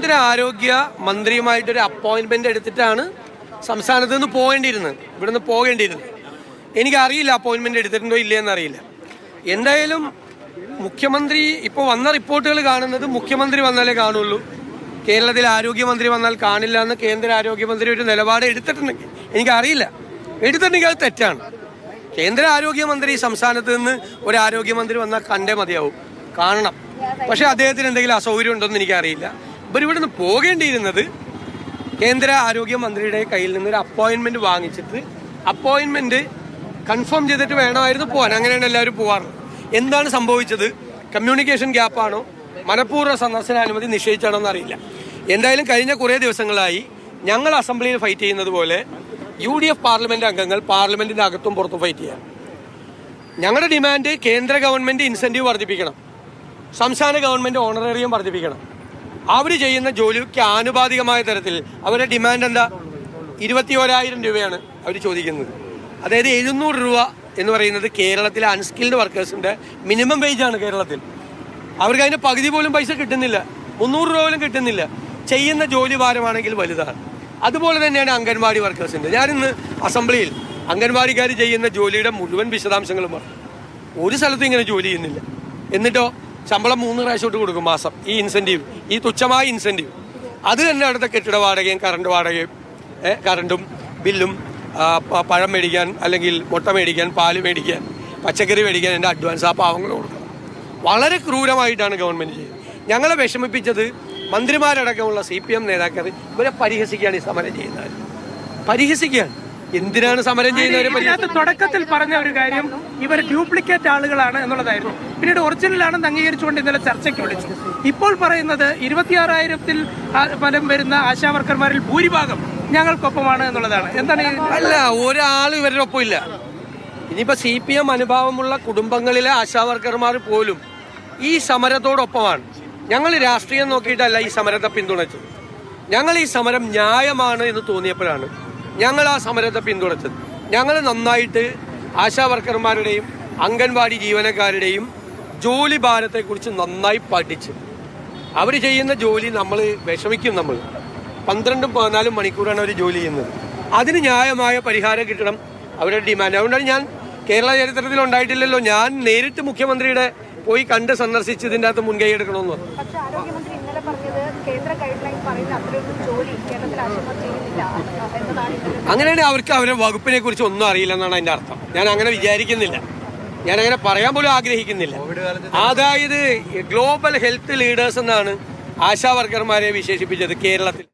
കേന്ദ്ര ആരോഗ്യ മന്ത്രിയുമായിട്ടൊരു അപ്പോയിന്റ്മെന്റ് എടുത്തിട്ടാണ് സംസ്ഥാനത്ത് നിന്ന് പോകേണ്ടിയിരുന്നത്. ഇവിടുന്ന് പോകേണ്ടിയിരുന്നത്. എനിക്കറിയില്ല അപ്പോയിന്റ്മെന്റ് എടുത്തിട്ടുണ്ടോ ഇല്ലയെന്ന് അറിയില്ല. എന്തായാലും മുഖ്യമന്ത്രി ഇപ്പോൾ വന്ന റിപ്പോർട്ടുകൾ കാണുന്നത് മുഖ്യമന്ത്രി വന്നാലേ കാണുള്ളൂ. കേരളത്തിൽ ആരോഗ്യമന്ത്രി വന്നാൽ കാണില്ല എന്ന് കേന്ദ്ര ആരോഗ്യമന്ത്രി ഒരു നിലപാട് എടുത്തിട്ടുണ്ടെങ്കിൽ എനിക്കറിയില്ല. എടുത്തിട്ടുണ്ടെങ്കിൽ അത് തെറ്റാണ്. കേന്ദ്ര ആരോഗ്യമന്ത്രി സംസ്ഥാനത്ത് നിന്ന് ഒരു ആരോഗ്യമന്ത്രി വന്നാൽ കണ്ടേ മതിയാവും. കാണണം. പക്ഷേ അദ്ദേഹത്തിന് എന്തെങ്കിലും അസൗകര്യം ഉണ്ടോ എന്ന് എനിക്കറിയില്ല. ഇവർ ഇവിടുന്ന് പോകേണ്ടിയിരുന്നത് കേന്ദ്ര ആരോഗ്യമന്ത്രിയുടെ കയ്യിൽ നിന്ന് ഒരു അപ്പോയിന്റ്മെന്റ് വാങ്ങിച്ചിട്ട് അപ്പോയിന്റ്മെന്റ് കൺഫേം ചെയ്തിട്ട് വേണമായിരുന്നു പോകാൻ അങ്ങനെയാണ് എല്ലാവരും പോവാറ് എന്താണ് സംഭവിച്ചത്? കമ്മ്യൂണിക്കേഷൻ ഗ്യാപ്പാണോ മനഃപൂർവ സന്ദർശനാനുമതി നിശ്ചയിച്ചാണോ എന്നറിയില്ല. എന്തായാലും കഴിഞ്ഞ കുറേ ദിവസങ്ങളായി ഞങ്ങൾ അസംബ്ലിയിൽ ഫൈറ്റ് ചെയ്യുന്നത് പോലെ യു ഡി എഫ് പാർലമെന്റ് അംഗങ്ങൾ പാർലമെന്റിന്റെ അകത്തും പുറത്തും ഫൈറ്റ് ചെയ്യാം. ഞങ്ങളുടെ ഡിമാൻഡ് കേന്ദ്ര ഗവൺമെന്റ് ഇൻസെന്റീവ് വർദ്ധിപ്പിക്കണം. സംസ്ഥാന ഗവൺമെന്റ് ഓണറേറിയം വർദ്ധിപ്പിക്കണം. അവർ ചെയ്യുന്ന ജോലിക്ക് ആനുപാതികമായ തരത്തിൽ അവരുടെ ഡിമാൻഡ് എന്താ? ഇരുപത്തി ഓരായിരം രൂപയാണ് അവർ ചോദിക്കുന്നത്. അതായത് എഴുന്നൂറ് രൂപ എന്ന് പറയുന്നത് കേരളത്തിലെ അൺസ്കിൽഡ് വർക്കേഴ്സിന്റെ മിനിമം വേജ് ആണ് കേരളത്തിൽ. അവർക്ക് അതിന് പകുതി പോലും പൈസ കിട്ടുന്നില്ല. മുന്നൂറ് രൂപ പോലും കിട്ടുന്നില്ല. ചെയ്യുന്ന ജോലി ഭാരമാണെങ്കിൽ വലുതാണ്. അതുപോലെ തന്നെയാണ് അംഗൻവാടി വർക്കേഴ്സിന്റെ ഞാനിന്ന് അസംബ്ലിയിൽ അംഗൻവാടിക്കാർ ചെയ്യുന്ന ജോലിയുടെ മുഴുവൻ വിശദാംശങ്ങളും പറഞ്ഞു. ഒരു സ്ഥലത്തും ഇങ്ങനെ ജോലി ചെയ്യുന്നില്ല. എന്നിട്ടോ ശമ്പളം മൂന്ന് പ്രാവശ്യം ഇട്ട് കൊടുക്കും മാസം ഈ ഇൻസെന്റീവ് ഈ തുച്ഛമായ ഇൻസെന്റീവ് അത് തന്നെ അടുത്ത കെട്ടിട വാടകയും കറണ്ട് വാടകയും കറണ്ടും ബില്ലും പഴം മേടിക്കാൻ അല്ലെങ്കിൽ മുട്ട മേടിക്കാൻ പാൽ മേടിക്കാൻ പച്ചക്കറി മേടിക്കാൻ എന്റെ അഡ്വാൻസ് ആ പാവങ്ങൾ കൊടുക്കണം. വളരെ ക്രൂരമായിട്ടാണ് ഗവൺമെന്റ് ചെയ്യുന്നത് ഞങ്ങളെ വിഷമിപ്പിച്ചത് മന്ത്രിമാരടക്കമുള്ള സി പി എം നേതാക്കൾ ഇവരെ പരിഹസിക്കുകയാണ് ഈ സമരം ചെയ്യുന്നത് പരിഹസിക്കുകയാണ് എന്തിനാണ് സമരം ചെയ്യുന്നത് തുടക്കത്തിൽ പറഞ്ഞ ഒരു കാര്യം ഇവർ ഡ്യൂപ്ലിക്കേറ്റ് ആളുകളാണ് എന്നുള്ളതായിരുന്നു. പിന്നീട് ഒറിജിനൽ ആണെന്ന് അംഗീകരിച്ചുകൊണ്ട് ഇന്നലെ ചർച്ചയ്ക്ക് വിളിച്ചു. ഇപ്പോൾ പറയുന്നത് ഇരുപത്തിയാറായിരത്തിൽ ഫലം വരുന്ന ആശാ വർക്കർമാരിൽ ഭൂരിഭാഗം ഞങ്ങൾക്കൊപ്പമാണ് എന്നുള്ളതാണ്. എന്താണ് അല്ല ഒരാൾ ഇവരുടെ ഒപ്പം ഇല്ല ഇനിയിപ്പോ സി പി എം അനുഭാവമുള്ള കുടുംബങ്ങളിലെ ആശാവർക്കർമാർ പോലും ഈ സമരത്തോടൊപ്പമാണ്. ഞങ്ങൾ രാഷ്ട്രീയം നോക്കിയിട്ടല്ല ഈ സമരത്തെ പിന്തുണച്ചത്. ഞങ്ങൾ ഈ സമരം ന്യായമാണ് എന്ന് തോന്നിയപ്പോഴാണ് ഞങ്ങൾ ആ സമരത്തെ പിന്തുണച്ചത്. ഞങ്ങൾ നന്നായിട്ട് ആശാവർക്കർമാരുടെയും അംഗൻവാടി ജീവനക്കാരുടെയും ജോലി ഭാരത്തെക്കുറിച്ച് നന്നായി പഠിച്ച്. അവർ ചെയ്യുന്ന ജോലി നമ്മൾ വിഷമിക്കും നമ്മൾ. പന്ത്രണ്ടും പതിനാലും മണിക്കൂറാണ് അവർ ജോലി ചെയ്യുന്നത്. അതിന് ന്യായമായ പരിഹാരം കിട്ടണം അവരുടെ ഡിമാൻഡ്. അതുകൊണ്ടാണ് ഞാൻ കേരള ചരിത്രത്തിൽ ഉണ്ടായിട്ടില്ലല്ലോ. ഞാൻ നേരിട്ട് മുഖ്യമന്ത്രിയുടെ പോയി കണ്ട് സന്ദർശിച്ച് ഇതിന്റെ അകത്ത് മുൻകൈ എടുക്കണമെന്ന് പറഞ്ഞു പക്ഷെ ആരോഗ്യമന്ത്രി ഇന്നലെ പറഞ്ഞത് കേന്ദ്ര ഗൈഡ് ലൈൻ പറയുന്ന അത്രയൊന്നും ജോലി കേരളത്തിൽ ആശുപത്രി ചെയ്യുന്നില്ല എന്നതാണ് അങ്ങനെയാണെങ്കിൽ അവർക്ക് അവരുടെ വകുപ്പിനെ കുറിച്ച് ഒന്നും അറിയില്ല എന്നാണ് അതിന്റെ അർത്ഥം. ഞാൻ അങ്ങനെ വിചാരിക്കുന്നില്ല. ഞാൻ അങ്ങനെ പറയാൻ പോലും ആഗ്രഹിക്കുന്നില്ല. അതായത് ഗ്ലോബൽ ഹെൽത്ത് ലീഡേഴ്സ് എന്നാണ് ആശാ വർക്കർമാരെ വിശേഷിപ്പിച്ചത് കേരളത്തിൽ.